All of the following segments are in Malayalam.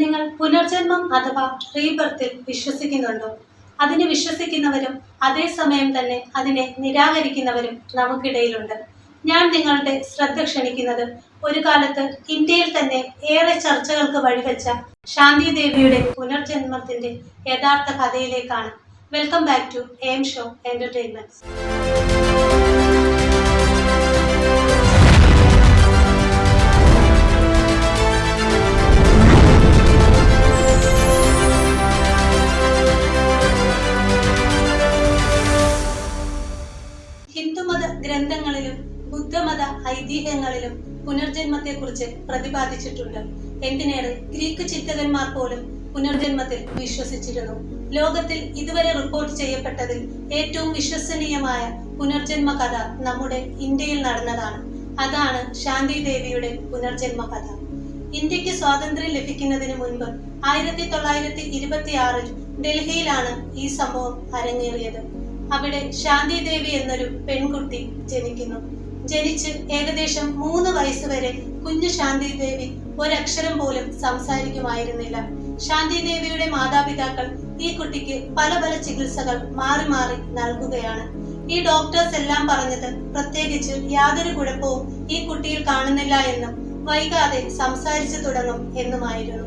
നിങ്ങൾ പുനർജന്മം അഥവാ റീബർത്തിൽ വിശ്വസിക്കുന്നുണ്ടോ? അതിന് വിശ്വസിക്കുന്നവരും അതേസമയം തന്നെ അതിനെ നിരാകരിക്കുന്നവരും നമുക്കിടയിലുണ്ട്. ഞാൻ നിങ്ങളുടെ ശ്രദ്ധ ക്ഷണിക്കുന്നത് ഒരു കാലത്ത് ഇന്ത്യയിൽ തന്നെ ഏറെ ചർച്ചകൾക്ക് വഴിവെച്ച ശാന്തി ദേവിയുടെ പുനർജന്മത്തിന്റെ യഥാർത്ഥ കഥയിലേക്കാണ്. Welcome back to M show entertainments ഗ്രന്ഥങ്ങളിലും ബുദ്ധമത ഐതിഹ്യങ്ങളിലും പുനർജന്മത്തെക്കുറിച്ച് പ്രതിപാദിച്ചിട്ടുണ്ട്. എന്തിനേറെ? ഗ്രീക്ക് ചിന്തകന്മാർ പോലും പുനർജന്മത്തിൽ വിശ്വസിച്ചിരുന്നു. ലോകത്തിൽ ഇതുവരെ റിപ്പോർട്ട് ചെയ്യപ്പെട്ടതിൽ ഏറ്റവും വിശ്വസനീയമായ പുനർജന്മ കഥ നമ്മുടെ ഇന്ത്യയിൽ നടന്നതാണ്. അതാണ് ശാന്തി ദേവിയുടെ പുനർജന്മ കഥ. ഇന്ത്യയ്ക്ക് സ്വാതന്ത്ര്യം ലഭിക്കുന്നതിന് മുൻപ് ആയിരത്തി തൊള്ളായിരത്തി ഇരുപത്തി ആറിൽ ഡൽഹിയിലാണ് ഈ സംഭവം അരങ്ങേറിയത്. അവിടെ ശാന്തിദേവി എന്നൊരു പെൺകുട്ടി ജനിക്കുന്നു. ജനിച്ച് ഏകദേശം മൂന്ന് വയസ്സുവരെ കുഞ്ഞു ശാന്തിദേവി ഒരക്ഷരം പോലും സംസാരിക്കുമായിരുന്നില്ല. ശാന്തിദേവിയുടെ മാതാപിതാക്കൾ ഈ കുട്ടിക്ക് പല പല ചികിത്സകൾ മാറി മാറി നൽകുകയാണ്. ഈ ഡോക്ടേഴ്സ് എല്ലാം പറഞ്ഞത് പ്രത്യേകിച്ച് യാതൊരു കുഴപ്പവും ഈ കുട്ടിയിൽ കാണുന്നില്ല എന്നും വൈകാതെ സംസാരിച്ചു തുടങ്ങും എന്നുമായിരുന്നു.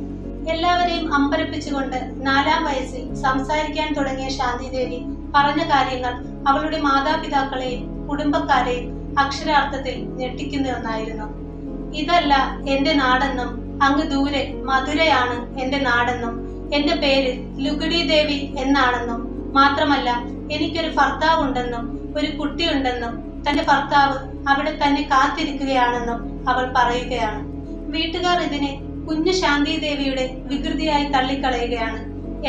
എല്ലാവരെയും അമ്പരപ്പിച്ചുകൊണ്ട് നാലാം വയസ്സിൽ സംസാരിക്കാൻ തുടങ്ങിയ ശാന്തിദേവി പറഞ്ഞ കാര്യങ്ങൾ അവളുടെ മാതാപിതാക്കളെയും കുടുംബക്കാരെയും അക്ഷരാർത്ഥത്തിൽ ഞെട്ടിക്കുന്ന ഒന്നായിരുന്നു. ഇതല്ല എന്റെ നാടെന്നും അങ്ങ് ദൂരെ മധുരയാണ് എന്റെ നാടെന്നും എന്റെ പേര് ലുഗുഡി ദേവി എന്നാണെന്നും മാത്രമല്ല എനിക്കൊരു ഭർത്താവുണ്ടെന്നും ഒരു കുട്ടിയുണ്ടെന്നും തന്റെ ഭർത്താവ് അവിടെ തന്നെ കാത്തിരിക്കുകയാണെന്നും അവൾ പറയുകയാണ്. വീട്ടുകാർ ഇതിനെ കുഞ്ഞു ശാന്തി ദേവിയുടെ വികൃതിയായി തള്ളിക്കളയുകയാണ്.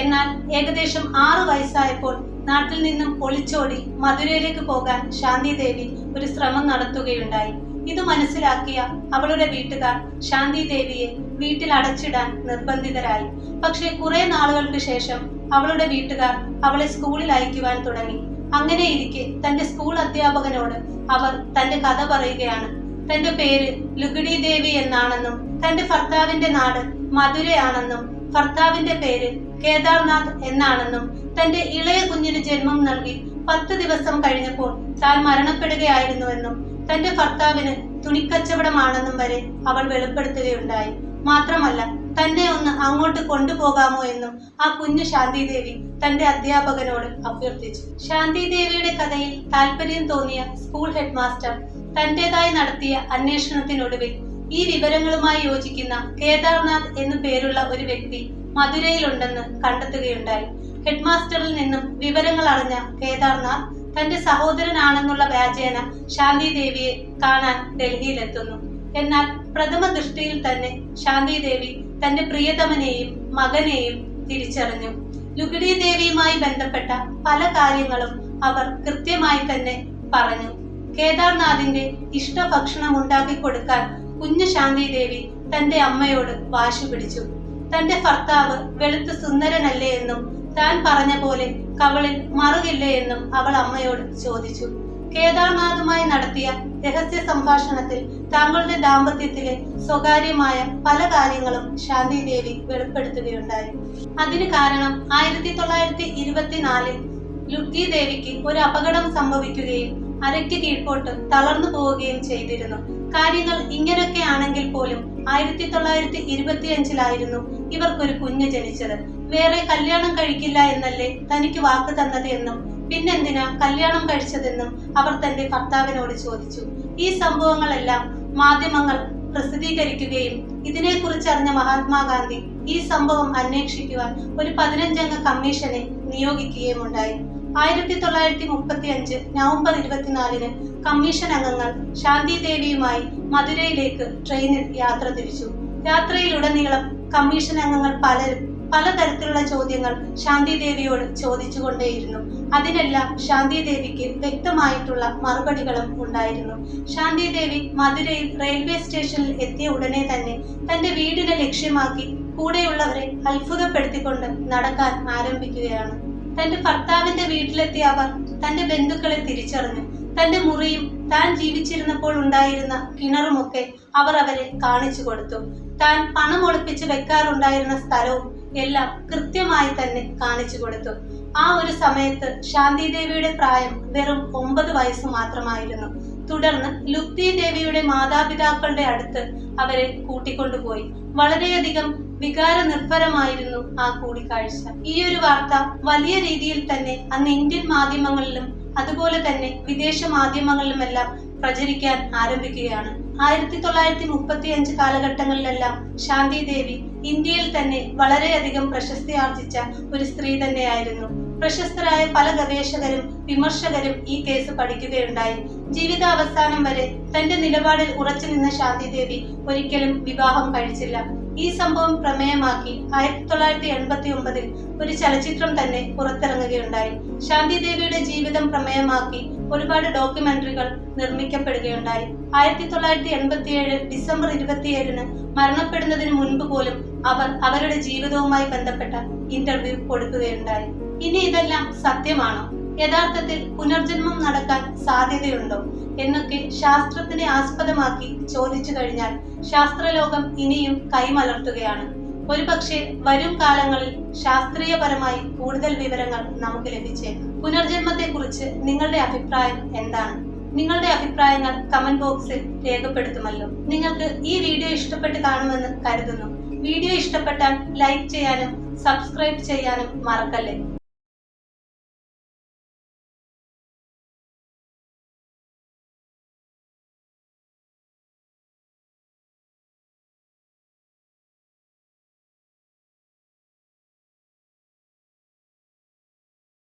എന്നാൽ ഏകദേശം ആറു വയസ്സായപ്പോൾ നാട്ടിൽ നിന്നും ഒളിച്ചോടി മധുരയിലേക്ക് പോകാൻ ശാന്തിദേവി ഒരു ശ്രമം നടത്തുകയുണ്ടായി. ഇത് മനസ്സിലാക്കിയ അവളുടെ വീട്ടുകാർ ശാന്തി ദേവിയെ വീട്ടിൽ അടച്ചിടാൻ നിർബന്ധിതരായി. പക്ഷേ കുറെ നാളുകൾക്ക് ശേഷം അവളുടെ വീട്ടുകാർ അവളെ സ്കൂളിൽ അയക്കുവാൻ തുടങ്ങി. അങ്ങനെ ഇരിക്കെ തന്റെ സ്കൂൾ അധ്യാപകനോട് അവർ തന്റെ കഥ പറയുകയാണ്. തന്റെ പേര് ലുഗിഡി ദേവി എന്നാണെന്നും തന്റെ ഭർത്താവിന്റെ നാട് മധുരയാണെന്നും ഭർത്താവിന്റെ പേര് കേദാർനാഥ് എന്നാണെന്നും തന്റെ ഇളയ കുഞ്ഞിന് ജന്മം നൽകി പത്ത് ദിവസം കഴിഞ്ഞപ്പോൾ താൻ മരണപ്പെടുകയായിരുന്നുവെന്നും തന്റെ ഭർത്താവിന് തുണിക്കച്ചവടമാണെന്നും വരെ അവൾ വെളിപ്പെടുത്തുകയുണ്ടായി. മാത്രമല്ല തന്നെ ഒന്ന് അങ്ങോട്ട് കൊണ്ടുപോകാമോ എന്നും ആ കുഞ്ഞു ശാന്തിദേവി തന്റെ അധ്യാപകനോട് അഭ്യർത്ഥിച്ചു. ശാന്തിദേവിയുടെ കഥയിൽ താല്പര്യം തോന്നിയ സ്കൂൾ ഹെഡ് മാസ്റ്റർ തന്റേതായി നടത്തിയ അന്വേഷണത്തിനൊടുവിൽ ഈ വിവരങ്ങളുമായി യോജിക്കുന്ന കേദാർനാഥ് എന്നു പേരുള്ള ഒരു വ്യക്തി മധുരയിലുണ്ടെന്ന് കണ്ടെത്തുകയുണ്ടായി. ഹെഡ് മാസ്റ്ററിൽ നിന്നും വിവരങ്ങൾ അറിഞ്ഞ കേദാർനാഥ് തന്റെ സഹോദരനാണെന്നുള്ള വ്യാജേന ശാന്തി ദേവിയെ കാണാൻ ഡൽഹിയിലെത്തുന്നു. എന്നാൽ പ്രഥമ ദൃഷ്ടിയിൽ തന്നെ ശാന്തി ദേവി തന്റെ പ്രിയതമനെയും മകനെയും തിരിച്ചറിഞ്ഞു. ലുഗിഡി ദേവിയുമായി ബന്ധപ്പെട്ട പല കാര്യങ്ങളും അവർ കൃത്യമായി തന്നെ പറഞ്ഞു. കേദാർനാഥിന്റെ ഇഷ്ടഭക്ഷണം ഉണ്ടാക്കി കൊടുക്കാൻ കുഞ്ഞു ശാന്തി ദേവി തന്റെ അമ്മയോട് വാശി പിടിച്ചു. തന്റെ ഭർത്താവ് വെളുത്ത് സുന്ദരനല്ലേ എന്നും താൻ പറഞ്ഞ പോലെ കവളിൽ മറുകില്ലേ എന്നും അവൾ അമ്മയോട് ചോദിച്ചു. കേദാർനാഥുമായി നടത്തിയ രഹസ്യ സംഭാഷണത്തിൽ താങ്കളുടെ ദാമ്പത്യത്തിലെ സ്വകാര്യമായ പല കാര്യങ്ങളും ശാന്തി ദേവി വെളിപ്പെടുത്തുകയുണ്ടായി. അതിന് കാരണം ആയിരത്തി തൊള്ളായിരത്തി ഇരുപത്തിനാലിൽ ലുക്കി ദേവിക്ക് ഒരു അപകടം സംഭവിക്കുകയും അരയ്ക്ക് കീഴ്പോട്ട് തളർന്നു പോവുകയും ചെയ്തിരുന്നു. കാര്യങ്ങൾ ഇങ്ങനെയൊക്കെ ആണെങ്കിൽ പോലും ആയിരത്തി തൊള്ളായിരത്തി ഇരുപത്തിയഞ്ചിലായിരുന്നു ഇവർക്കൊരു കുഞ്ഞ് ജനിച്ചത്. വേറെ കല്യാണം കഴിക്കില്ല എന്നല്ലേ തനിക്ക് വാക്ക് തന്നത് എന്നും പിന്നെന്തിനാ കല്യാണം കഴിച്ചതെന്നും അവർ തന്റെ ഭർത്താവിനോട് ചോദിച്ചു. ഈ സംഭവങ്ങളെല്ലാം മാധ്യമങ്ങൾ പ്രസിദ്ധീകരിക്കുകയും ഇതിനെക്കുറിച്ച് അറിഞ്ഞ മഹാത്മാഗാന്ധി ഈ സംഭവം അന്വേഷിക്കുവാൻ ഒരു പതിനഞ്ചംഗ കമ്മീഷനെ നിയോഗിക്കുകയും ഉണ്ടായി ആയിരത്തി തൊള്ളായിരത്തി മുപ്പത്തി അഞ്ച് നവംബർ ഇരുപത്തിനാലിന് കമ്മീഷൻ അംഗങ്ങൾ ശാന്തി ദേവിയുമായി മധുരയിലേക്ക് ട്രെയിനിൽ യാത്ര തിരിച്ചു. യാത്രയിലുടനീളം കമ്മീഷൻ അംഗങ്ങൾ പലരും പലതരത്തിലുള്ള ചോദ്യങ്ങൾ ശാന്തി ദേവിയോട് ചോദിച്ചുകൊണ്ടേയിരുന്നു. അതിനെല്ലാം ശാന്തി ദേവിക്ക് വ്യക്തമായിട്ടുള്ള മറുപടികളും ഉണ്ടായിരുന്നു. ശാന്തി ദേവി മധുരയിൽ റെയിൽവേ സ്റ്റേഷനിൽ എത്തിയ ഉടനെ തന്നെ തന്റെ വീടിനെ ലക്ഷ്യമാക്കി കൂടെയുള്ളവരെ അത്ഭുതപ്പെടുത്തിക്കൊണ്ട് നടക്കാൻ ആരംഭിക്കുകയാണ്. തന്റെ ഭർത്താവിന്റെ വീട്ടിലെത്തിയ അവർ തന്റെ ബന്ധുക്കളെ തിരിച്ചറിഞ്ഞു. തന്റെ മുറിയും താൻ ജീവിച്ചിരുന്നപ്പോൾ ഉണ്ടായിരുന്ന കിണറുമൊക്കെ അവർ അവരെ കാണിച്ചു കൊടുത്തു. താൻ പണം ഒളിപ്പിച്ച് വെക്കാറുണ്ടായിരുന്ന സ്ഥലവും എല്ലാം കൃത്യമായി തന്നെ കാണിച്ചു കൊടുത്തു. ആ ഒരു സമയത്ത് ശാന്തി ദേവിയുടെ പ്രായം വെറും ഒമ്പത് വയസ്സ് മാത്രമായിരുന്നു. തുടർന്ന് ലുപ്തി ദേവിയുടെ മാതാപിതാക്കളുടെ അടുത്ത് അവരെ കൂട്ടിക്കൊണ്ടുപോയി. വളരെയധികം വികാര നിർഭരമായിരുന്നു ആ കൂടിക്കാഴ്ച. ഈ ഒരു വാർത്ത വലിയ രീതിയിൽ തന്നെ അന്ന് ഇന്ത്യൻ മാധ്യമങ്ങളിലും അതുപോലെ തന്നെ വിദേശ മാധ്യമങ്ങളിലുമെല്ലാം പ്രചരിക്കാൻ ആരംഭിക്കുകയാണ്. ആയിരത്തി തൊള്ളായിരത്തി മുപ്പത്തി അഞ്ച് കാലഘട്ടങ്ങളിലെല്ലാം ശാന്തി ദേവി ഇന്ത്യയിൽ തന്നെ വളരെയധികം പ്രശസ്തി ആർജിച്ച ഒരു സ്ത്രീ തന്നെയായിരുന്നു. പ്രശസ്തരായ പല ഗവേഷകരും വിമർശകരും ഈ കേസ് പഠിക്കുകയുണ്ടായി. ജീവിതാവസാനം വരെ തന്റെ നിലപാടിൽ ഉറച്ചു നിന്ന ശാന്തി ദേവി ഒരിക്കലും വിവാഹം കഴിച്ചില്ല. ഈ സംഭവം പ്രമേയമാക്കി ആയിരത്തി തൊള്ളായിരത്തി എൺപത്തി ഒമ്പതിൽ ഒരു ചലച്ചിത്രം തന്നെ പുറത്തിറങ്ങുകയുണ്ടായി. ശാന്തി ദേവിയുടെ ജീവിതം പ്രമേയമാക്കി ഒരുപാട് ഡോക്യുമെന്ററികൾ നിർമ്മിക്കപ്പെടുകയുണ്ടായി. ആയിരത്തി തൊള്ളായിരത്തി എൺപത്തിയേഴ് ഡിസംബർ ഇരുപത്തിയേഴിന് മരണപ്പെടുന്നതിന് മുൻപ് പോലും അവർ അവരുടെ ജീവിതവുമായി ബന്ധപ്പെട്ട ഇന്റർവ്യൂ കൊടുക്കുകയുണ്ടായി. ഇനി ഇതെല്ലാം സത്യമാണോ? യഥാർത്ഥത്തിൽ പുനർജന്മം നടക്കാൻ സാധ്യതയുണ്ടോ? എന്നൊക്കെ ശാസ്ത്രത്തിനെ ആസ്പദമാക്കി ചോദിച്ചു കഴിഞ്ഞാൽ ശാസ്ത്രലോകം ഇനിയും കൈമലർത്തുകയാണ്. ഒരുപക്ഷെ വരും കാലങ്ങളിൽ ശാസ്ത്രീയപരമായി കൂടുതൽ വിവരങ്ങൾ നമുക്ക് ലഭിച്ചേക്കും പുനർജന്മത്തെ കുറിച്ച് നിങ്ങളുടെ അഭിപ്രായം എന്താണ്? നിങ്ങളുടെ അഭിപ്രായങ്ങൾ കമന്റ് ബോക്സിൽ രേഖപ്പെടുത്തുമല്ലോ. നിങ്ങൾക്ക് ഈ വീഡിയോ ഇഷ്ടപ്പെട്ട് കാണുമെന്ന് കരുതുന്നു. വീഡിയോ ഇഷ്ടപ്പെട്ടാൽ ലൈക്ക് ചെയ്യാനും സബ്സ്ക്രൈബ് ചെയ്യാനും മറക്കല്ലേ?